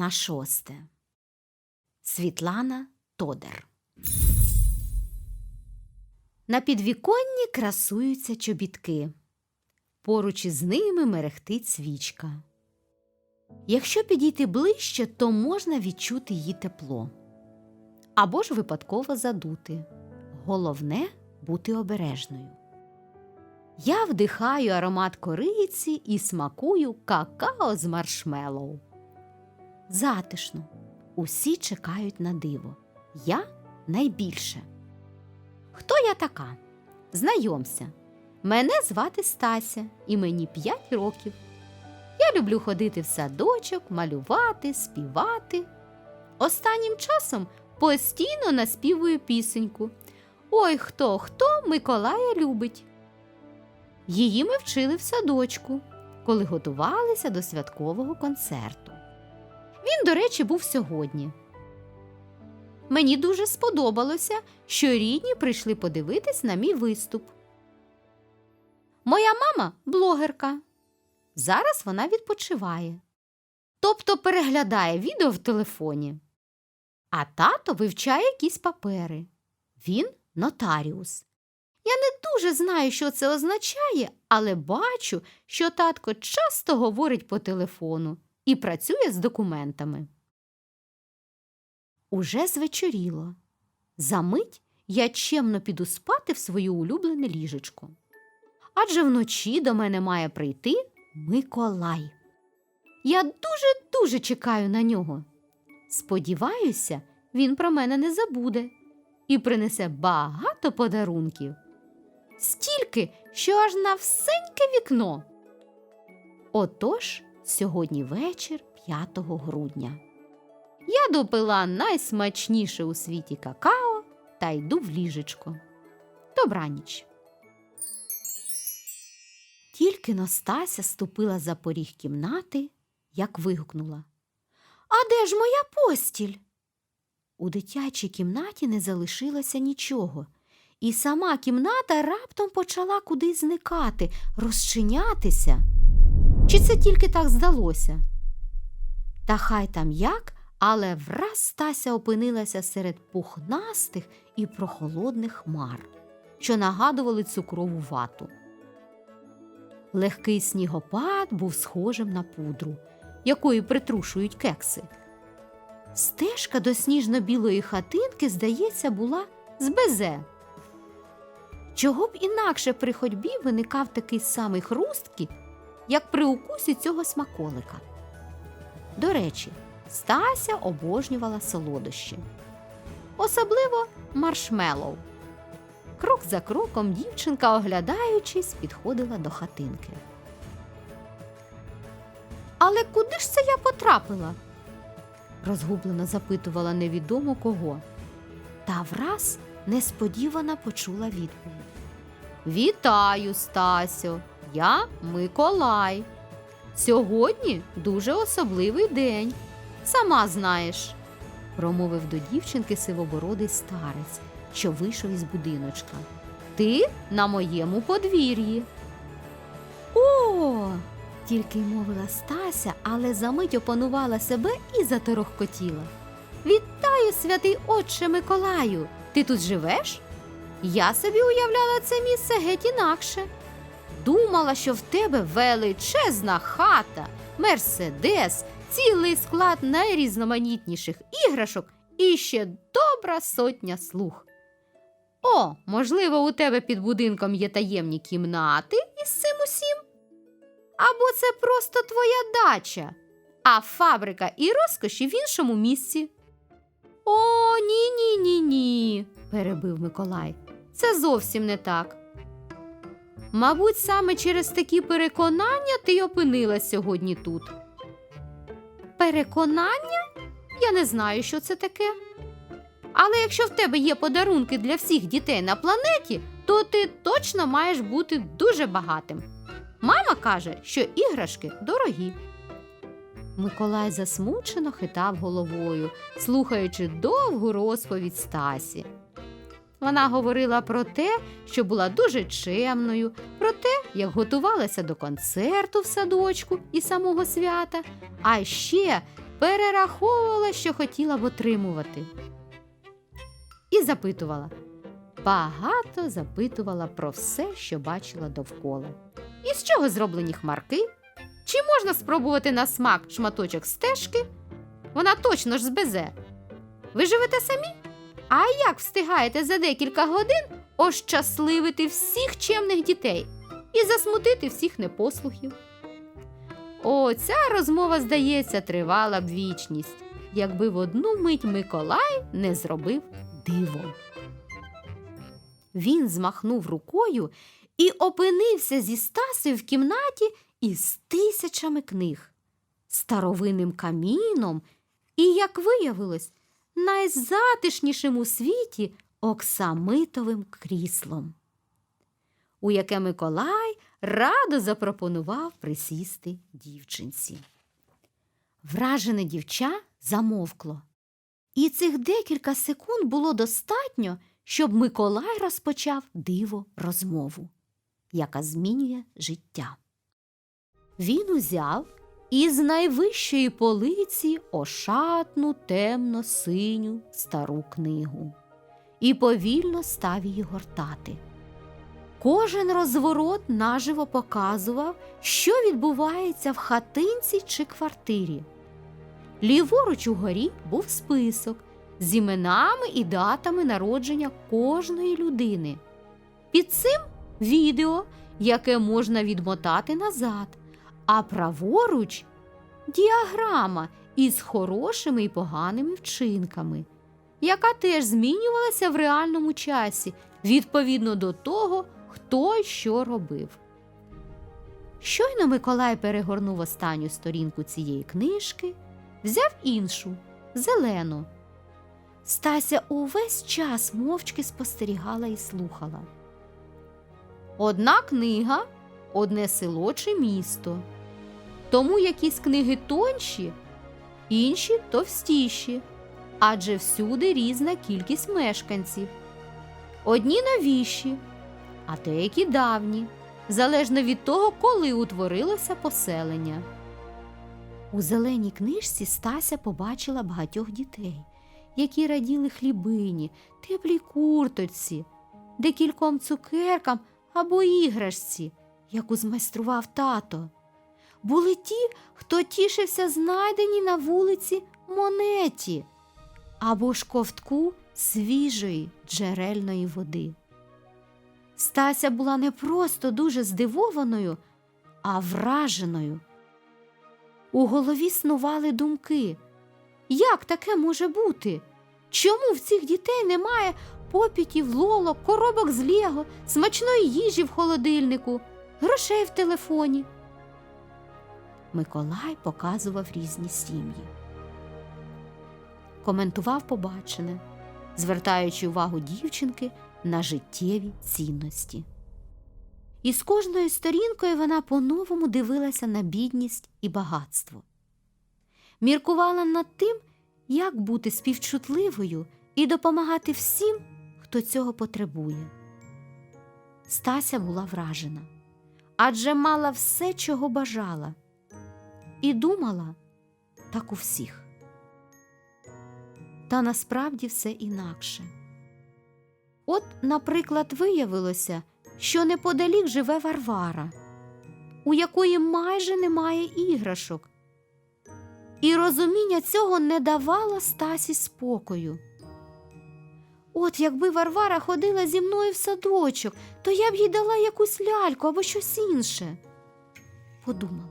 на шосте. Світлана Тодер. На підвіконні красуються чобітки. Поруч із ними мерехтить свічка. Якщо підійти ближче, то можна відчути її тепло або ж випадково задути. Головне бути обережною. Я вдихаю аромат кориці і смакую какао з маршмеллоу. Затишно. Усі чекають на диво. Я найбільше. Хто я така? Знайомся. Мене звати Стася, і мені 5 років. Я люблю ходити в садочок, малювати, співати. Останнім часом постійно наспівую пісеньку. Ой хто хто Миколая любить. Її ми вчили в садочку, коли готувалися до святкового концерту. Він, до речі, був сьогодні. Мені дуже сподобалося, що рідні прийшли подивитись на мій виступ. Моя мама блогерка. Зараз вона відпочиває. Тобто переглядає відео в телефоні. А тато вивчає якісь папери. Він нотаріус. Я не дуже знаю, що це означає, але бачу, що татко часто говорить по телефону і працює з документами. Уже звечоріло. Замить я чемно піду спати в своє улюблене ліжечко. Адже вночі до мене має прийти Миколай. Я дуже-дуже чекаю на нього. Сподіваюся, він про мене не забуде і принесе багато подарунків. Стільки, що аж на всеньке вікно. Отож, сьогодні вечір 5 грудня. Я допила найсмачніше у світі какао та йду в ліжечко. Добраніч. Тільки Настася ступила за поріг кімнати, як вигукнула А де ж моя постіль? У дитячій кімнаті не залишилося нічого, і сама кімната раптом почала кудись зникати, розчинятися. Чи це тільки так здалося? Та хай там як, але враз Стася опинилася серед пухнастих і прохолодних хмар, що нагадували цукрову вату. Легкий снігопад був схожим на пудру, якою притрушують кекси. Стежка до сніжно-білої хатинки, здається, була з безе. Чого б інакше при ходьбі виникав такий самий хрусткіт, як при укусі цього смаколика. До речі, Стася обожнювала солодощі, особливо маршмеллоу. Крок за кроком дівчинка, оглядаючись, підходила до хатинки. Але куди ж це я потрапила? розгублено запитувала невідомо кого. Та враз несподівано почула відповідь. Вітаю, Стасю, я Миколай. Сьогодні дуже особливий день. Сама знаєш, промовив до дівчинки сивобородий старець, що вийшов із будиночка. Ти на моєму подвір'ї. О, тільки й мовила Стася, але за мить опанувала себе і заторохкотіла. Вітаю, святий отче Миколаю! Ти тут живеш? Я собі уявляла це місце геть інакше. Думала, що в тебе величезна хата, мерседес, цілий склад найрізноманітніших іграшок і ще добра сотня слуг. О, можливо, у тебе під будинком є таємні кімнати із цим усім? Або це просто твоя дача, а фабрика і розкоші в іншому місці. О, ні, ні, ні, ні, перебив Миколай. Це зовсім не так. Мабуть, саме через такі переконання ти й опинилась сьогодні тут. Переконання? Я не знаю, що це таке. Але якщо в тебе є подарунки для всіх дітей на планеті, то ти точно маєш бути дуже багатим. Мама каже, що іграшки дорогі. Миколай засмучено хитав головою, слухаючи довгу розповідь Стасі. Вона говорила про те, що була дуже чемною, про те, як готувалася до концерту в садочку і самого свята, а ще перераховувала, що хотіла б отримувати. І запитувала. Багато запитувала про все, що бачила довкола. Із чого зроблені хмарки? Чи можна спробувати на смак шматочок стежки? Вона точно ж збезе. Ви живете самі? А як встигаєте за декілька годин ощасливити всіх чемних дітей і засмутити всіх непослухів? О, ця розмова, здається, тривала б вічність, якби в одну мить Миколай не зробив диво. Він змахнув рукою і опинився зі Стасою в кімнаті із тисячами книг, старовинним каміном і, як виявилось, найзатишнішим у світі оксамитовим кріслом, у яке Миколай радо запропонував присісти дівчинці. Вражене дівча замовкло, і цих декілька секунд було достатньо, щоб Миколай розпочав диво розмову, яка змінює життя. Він узяв із найвищої полиці ошатну темно синю стару книгу і повільно став її гортати. Кожен розворот наживо показував, що відбувається в хатинці чи квартирі. Ліворуч угорі був список з іменами і датами народження кожної людини. Під цим відео, яке можна відмотати назад, а праворуч діаграма із хорошими і поганими вчинками, яка теж змінювалася в реальному часі відповідно до того, хто що робив. Щойно Миколай перегорнув останню сторінку цієї книжки, взяв іншу зелену. Стася увесь час мовчки спостерігала і слухала. Одна книга одне село чи місто. Тому якісь книги тонші, інші товстіші, адже всюди різна кількість мешканців. Одні новіші, а деякі давні, залежно від того, коли утворилося поселення. У зеленій книжці Стася побачила багатьох дітей, які раділи хлібині, теплій курточці, декільком цукеркам або іграшці, яку змайстрував тато. Були ті, хто тішився знайденій на вулиці монеті або ж ковтку свіжої джерельної води. Стася була не просто дуже здивованою, а враженою. У голові снували думки. Як таке може бути? Чому в цих дітей немає попітів, лолок, коробок з лего, смачної їжі в холодильнику, грошей в телефоні? Миколай показував різні сім'ї. Коментував побачене, звертаючи увагу дівчинки на життєві цінності. І з кожною сторінкою вона по-новому дивилася на бідність і багатство. Міркувала над тим, як бути співчутливою і допомагати всім, хто цього потребує. Стася була вражена адже мала все, чого бажала, і думала так у всіх. Та насправді все інакше. От, наприклад, виявилося, що неподалік живе Варвара, у якої майже немає іграшок, і розуміння цього не давало Стасі спокою. От якби Варвара ходила зі мною в садочок, то я б їй дала якусь ляльку або щось інше. Подумала.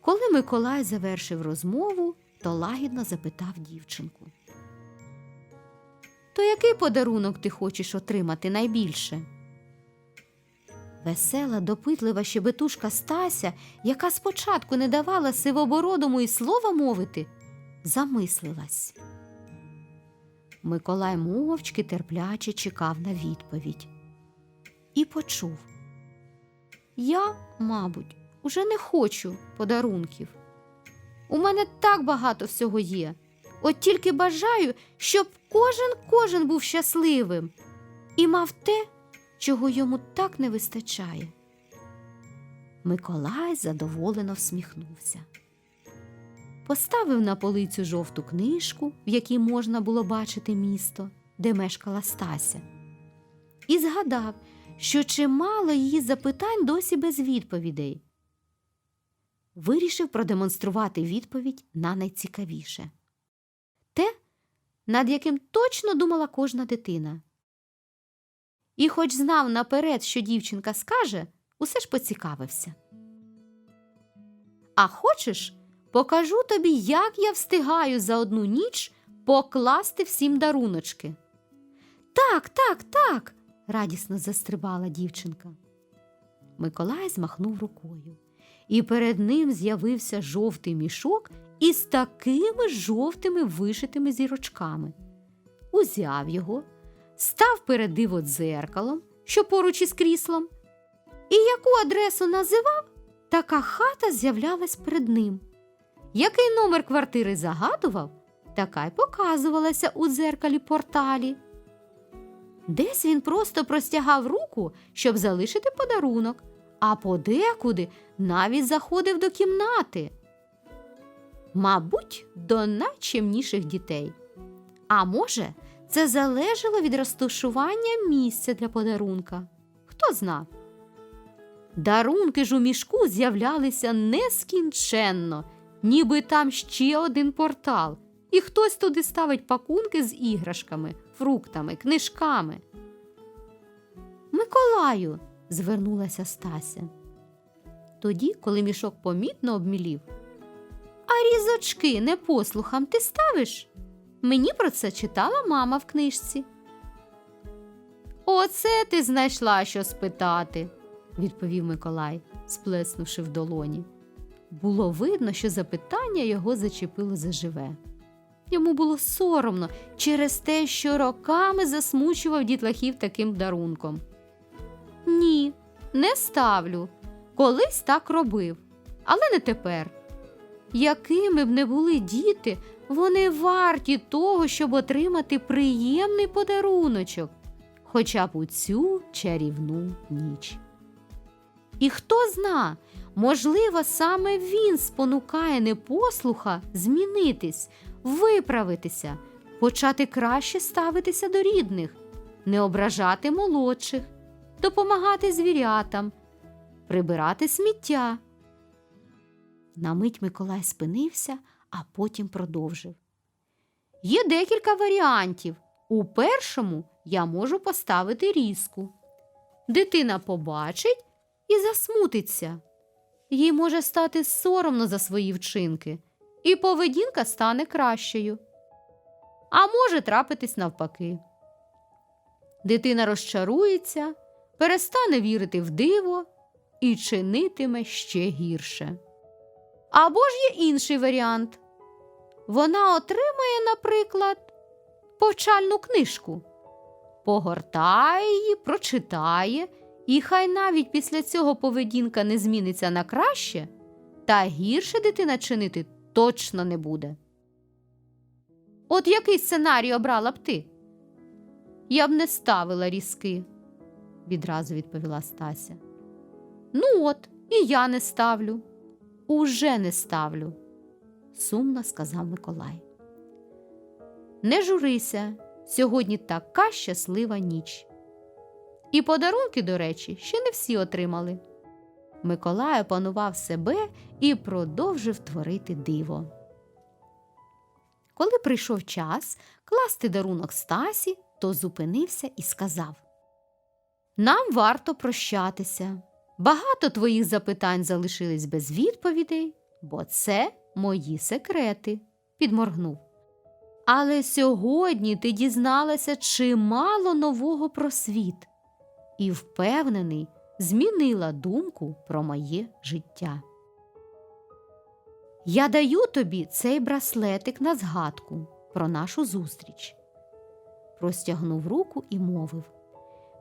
Коли Миколай завершив розмову, то лагідно запитав дівчинку. То який подарунок ти хочеш отримати найбільше? Весела, допитлива щебетушка Стася, яка спочатку не давала сивобородому і слова мовити, замислилась. Миколай мовчки терпляче чекав на відповідь і почув. Я, мабуть, уже не хочу подарунків. У мене так багато всього є. От тільки бажаю, щоб кожен кожен був щасливим і мав те, чого йому так не вистачає. Миколай задоволено всміхнувся. поставив на полицю жовту книжку, в якій можна було бачити місто, де мешкала Стася, і згадав, що чимало її запитань досі без відповідей. Вирішив продемонструвати відповідь на найцікавіше те, над яким точно думала кожна дитина. І, хоч знав наперед, що дівчинка скаже, усе ж поцікавився. А хочеш, покажу тобі, як я встигаю за одну ніч покласти всім даруночки. Так, так, так, радісно застрибала дівчинка. Миколай змахнув рукою, і перед ним з'явився жовтий мішок із такими жовтими вишитими зірочками. Узяв його, став перед диво що поруч із кріслом, і яку адресу називав, така хата з'являлась перед ним. Який номер квартири загадував, така й показувалася у дзеркалі порталі. Десь він просто простягав руку, щоб залишити подарунок, а подекуди навіть заходив до кімнати. Мабуть, до найчемніших дітей. А може, це залежало від розташування місця для подарунка. Хто зна. Дарунки ж у мішку з'являлися нескінченно, ніби там ще один портал, і хтось туди ставить пакунки з іграшками, фруктами, книжками. Миколаю, звернулася Стася. Тоді, коли мішок помітно обмілів. А різочки непослухам ти ставиш? Мені про це читала мама в книжці. Оце ти знайшла що спитати, відповів Миколай, сплеснувши в долоні. Було видно, що запитання його зачепило заживе. Йому було соромно через те, що роками засмучував дітлахів таким дарунком. Не ставлю. Колись так робив, але не тепер. Якими б не були діти, вони варті того, щоб отримати приємний подаруночок, хоча б у цю чарівну ніч. І хто зна, можливо, саме він спонукає непослуха змінитись, виправитися, почати краще ставитися до рідних, не ображати молодших, допомагати звірятам, прибирати сміття. На мить Миколай спинився, а потім продовжив. Є декілька варіантів. У першому я можу поставити різку. Дитина побачить і засмутиться. Їй може стати соромно за свої вчинки, і поведінка стане кращою. А може трапитись навпаки. Дитина розчарується, перестане вірити в диво і чинитиме ще гірше. Або ж є інший варіант. Вона отримає, наприклад, повчальну книжку, погортає її, прочитає, і хай навіть після цього поведінка не зміниться на краще, та гірше дитина чинити точно не буде. От який сценарій обрала б ти? Я б не ставила різки, відразу відповіла Стася. Ну от, і я не ставлю. Уже не ставлю, сумно сказав Миколай. Не журися, сьогодні така щаслива ніч. І подарунки, до речі, ще не всі отримали. Миколай опанував себе і продовжив творити диво. Коли прийшов час класти дарунок Стасі, то зупинився і сказав: Нам варто прощатися. Багато твоїх запитань залишились без відповідей, бо це мої секрети, підморгнув. Але сьогодні ти дізналася чимало нового про світ і, впевнений, змінила думку про моє життя. Я даю тобі цей браслетик на згадку про нашу зустріч. Простягнув руку і мовив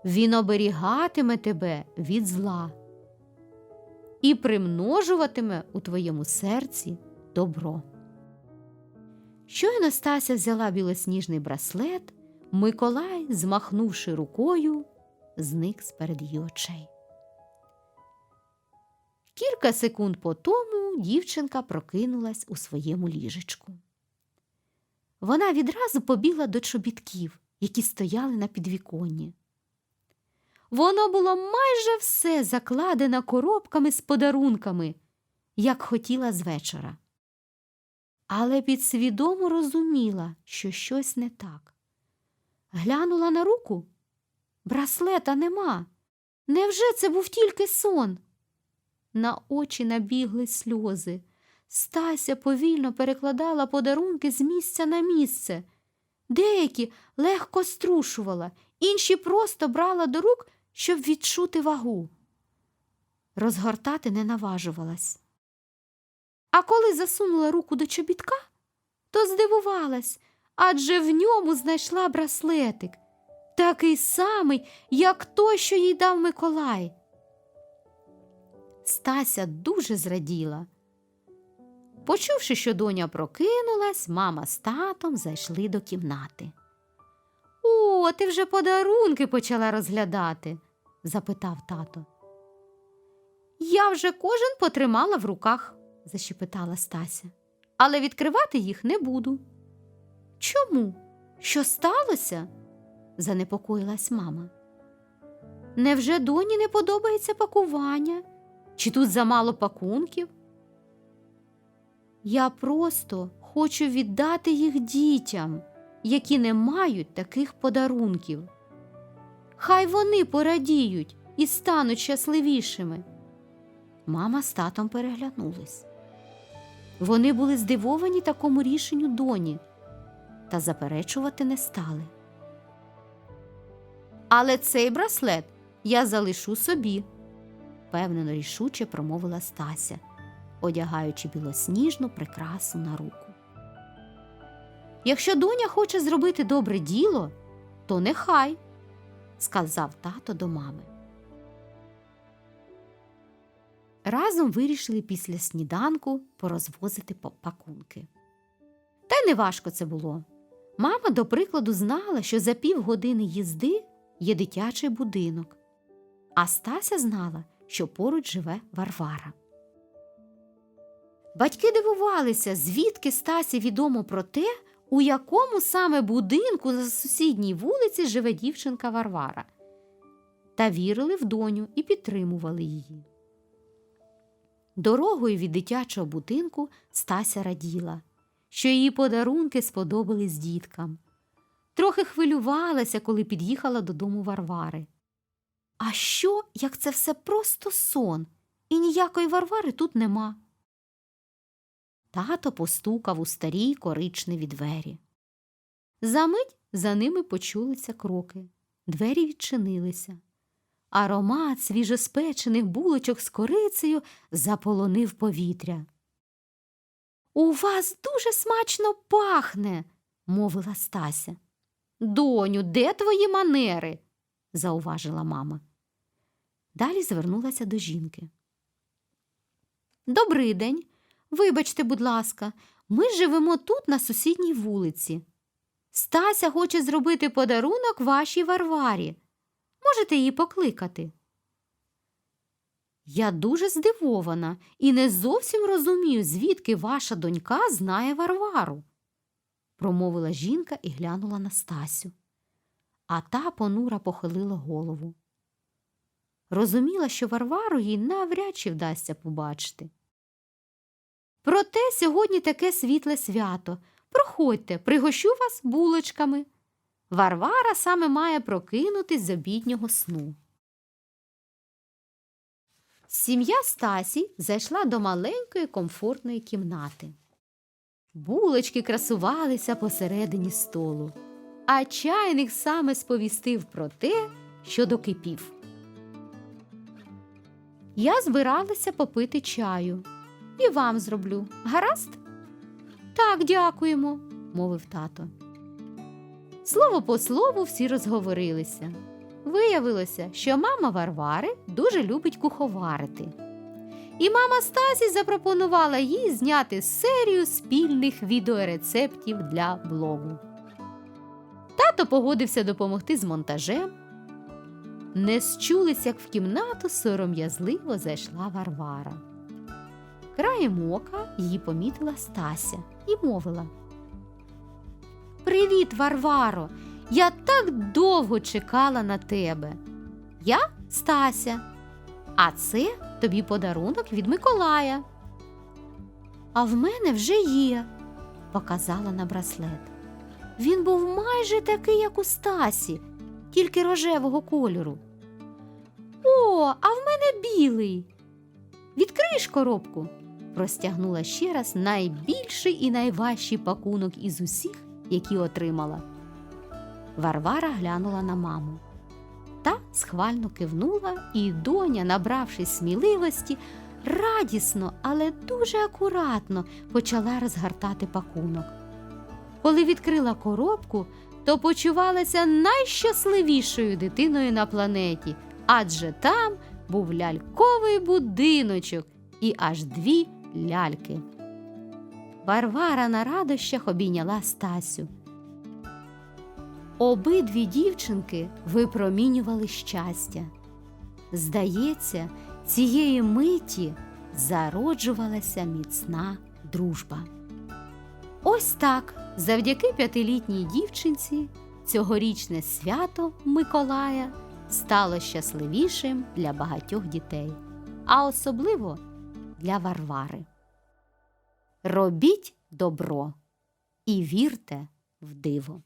Він оберігатиме тебе від зла і примножуватиме у твоєму серці добро. Щойно Стася взяла білосніжний браслет, Миколай, змахнувши рукою, зник з перед її очей. Кілька секунд по тому дівчинка прокинулась у своєму ліжечку. Вона відразу побігла до чобітків, які стояли на підвіконні. Воно було майже все закладено коробками з подарунками, як хотіла з вечора. Але підсвідомо розуміла, що щось не так. Глянула на руку. Браслета нема. Невже це був тільки сон? На очі набігли сльози. Стася повільно перекладала подарунки з місця на місце. Деякі легко струшувала, інші просто брала до рук, щоб відчути вагу. Розгортати не наважувалась. А коли засунула руку до чобітка, то здивувалась, адже в ньому знайшла браслетик, такий самий, як той, що їй дав Миколай. Стася дуже зраділа. Почувши, що доня прокинулась, мама з татом зайшли до кімнати. О, ти вже подарунки почала розглядати? запитав тато. Я вже кожен потримала в руках, защепетала Стася, але відкривати їх не буду. Чому? Що сталося? занепокоїлась мама. Невже доні не подобається пакування? Чи тут замало пакунків? Я просто хочу віддати їх дітям, які не мають таких подарунків. Хай вони порадіють і стануть щасливішими. Мама з татом переглянулись. Вони були здивовані такому рішенню доні та заперечувати не стали. Але цей браслет я залишу собі, впевнено рішуче промовила Стася, одягаючи білосніжну прикрасу на руку. Якщо доня хоче зробити добре діло, то нехай, сказав тато до мами. Разом вирішили після сніданку порозвозити пакунки. Та й неважко це було. Мама, до прикладу, знала, що за півгодини їзди є дитячий будинок, а Стася знала, що поруч живе Варвара. Батьки дивувалися, звідки Стасі відомо про те, у якому саме будинку на сусідній вулиці живе дівчинка Варвара, та вірили в доню і підтримували її. Дорогою від дитячого будинку Стася раділа, що її подарунки сподобались діткам. Трохи хвилювалася, коли під'їхала додому Варвари. А що, як це все просто сон, і ніякої Варвари тут нема? Тато постукав у старі коричневі двері. Замить за ними почулися кроки. Двері відчинилися. Аромат свіжоспечених булочок з корицею заполонив повітря. У вас дуже смачно пахне, мовила Стася. Доню, де твої манери? зауважила мама. Далі звернулася до жінки. Добрий день. Вибачте, будь ласка, ми живемо тут, на сусідній вулиці. Стася хоче зробити подарунок вашій Варварі. Можете її покликати. Я дуже здивована і не зовсім розумію, звідки ваша донька знає Варвару, промовила жінка і глянула на Стасю. А та понура похилила голову. Розуміла, що Варвару їй навряд чи вдасться побачити. Проте сьогодні таке світле свято. Проходьте, пригощу вас булочками. Варвара саме має прокинутись з обіднього сну. Сім'я Стасі зайшла до маленької комфортної кімнати. Булочки красувалися посередині столу, а чайник саме сповістив про те, що докипів. Я збиралася попити чаю. І вам зроблю. Гаразд? Так, дякуємо, мовив тато. Слово по слову всі розговорилися. Виявилося, що мама Варвари дуже любить куховарити. І мама Стасі запропонувала їй зняти серію спільних відеорецептів для блогу. Тато погодився допомогти з монтажем. Не счулись, як в кімнату сором'язливо зайшла Варвара. Краєм ока її помітила Стася і мовила. Привіт, Варваро! Я так довго чекала на тебе. Я Стася, а це тобі подарунок від Миколая. А в мене вже є, показала на браслет. Він був майже такий, як у Стасі, тільки рожевого кольору. О, а в мене білий. Відкриєш коробку, простягнула ще раз найбільший і найважчий пакунок із усіх, які отримала. Варвара глянула на маму. Та схвально кивнула, і доня, набравшись сміливості, радісно, але дуже акуратно почала розгортати пакунок. Коли відкрила коробку, то почувалася найщасливішою дитиною на планеті, адже там був ляльковий будиночок і аж дві ляльки. Варвара на радощах обійняла Стасю. Обидві дівчинки випромінювали щастя. Здається, цієї миті зароджувалася міцна дружба. Ось так, завдяки п'ятилітній дівчинці, цьогорічне свято Миколая стало щасливішим для багатьох дітей, а особливо для Варвари. Робіть добро і вірте в диво.